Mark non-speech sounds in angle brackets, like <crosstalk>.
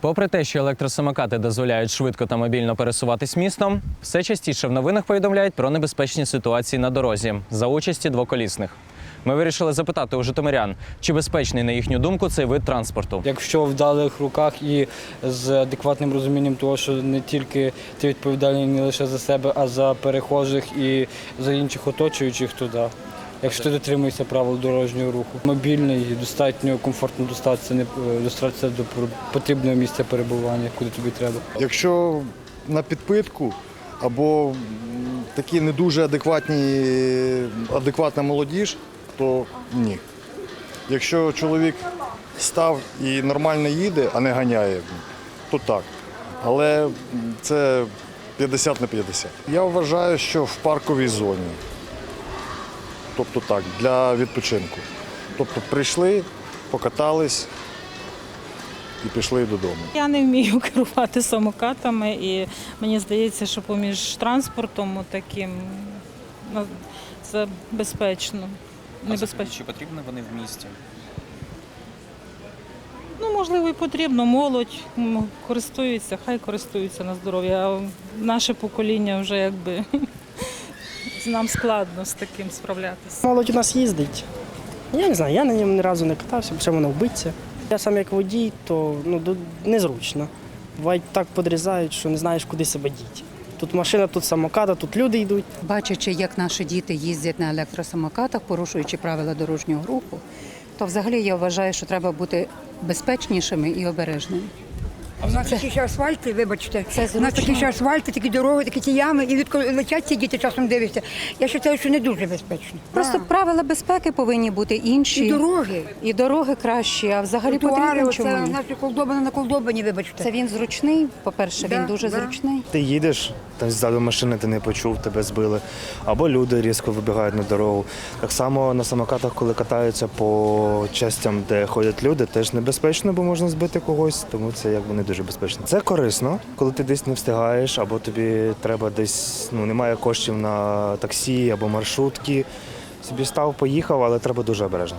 Попри те, що електросамокати дозволяють швидко та мобільно пересуватись містом, все частіше в новинах повідомляють про небезпечні ситуації на дорозі за участі двоколісних. Ми вирішили запитати у житомирян, чи безпечний, на їхню думку, цей вид транспорту. Якщо в вдалих руках і з адекватним розумінням того, що не тільки ти відповідальний не лише за себе, а за перехожих і за інших оточуючих, то да. Якщо ти дотримуєшся правил дорожнього руху, мобільний достатньо комфортно достатися, не достатися до потрібного місця перебування, куди тобі треба. Якщо на підпитку або такі не дуже адекватні, адекватна молодіж, то ні. Якщо чоловік став і нормально їде, а не ганяє, то так. Але це 50 на 50. Я вважаю, що в парковій зоні. Тобто так, для відпочинку. Тобто прийшли, покатались і пішли додому. Я не вмію <laughs> керувати самокатами, і мені здається, що поміж транспортом таким ну, це безпечно. Небезпечно. Чи потрібні вони в місті? Ну, можливо, і потрібно. Молодь користується, хай користуються на здоров'я. А наше покоління вже якби нам складно з таким справлятися. Молодь у нас їздить. Я не знаю, я на ньому ні разу не катався, бо ще воно вбиться. Я сам як водій, то ну, незручно. Бувають так подрізають, що не знаєш, куди себе діти. Тут машина, тут самоката, тут люди йдуть. Бачачи, як наші діти їздять на електросамокатах, порушуючи правила дорожнього руху, то взагалі я вважаю, що треба бути безпечнішими і обережними. У нас такі ще асфальти, вибачте. Це У нас такі ще асфальти, такі дороги, такі ті ями, і відколи летять ці діти часом дивляться. Я вважаю, що не дуже безпечно. Просто правила безпеки повинні бути інші. і дороги. І дороги кращі, а взагалі Тротуари, потрібно оце чому? ні? наші колдобани на колдобані, вибачте. Це він зручний, по-перше, Да, він дуже да. зручний. Ти їдеш, там ззаду машини ти не почув, тебе збили. Або люди різко вибігають на дорогу. Так само на самокатах, коли катаються по частям, де ходять люди, теж небезпечно, бо можна збити когось, тому це якби не дуже безпечно. Це корисно, коли ти десь не встигаєш, або тобі треба десь, ну немає коштів на таксі або маршрутки. Собі став, поїхав, але треба дуже обережно.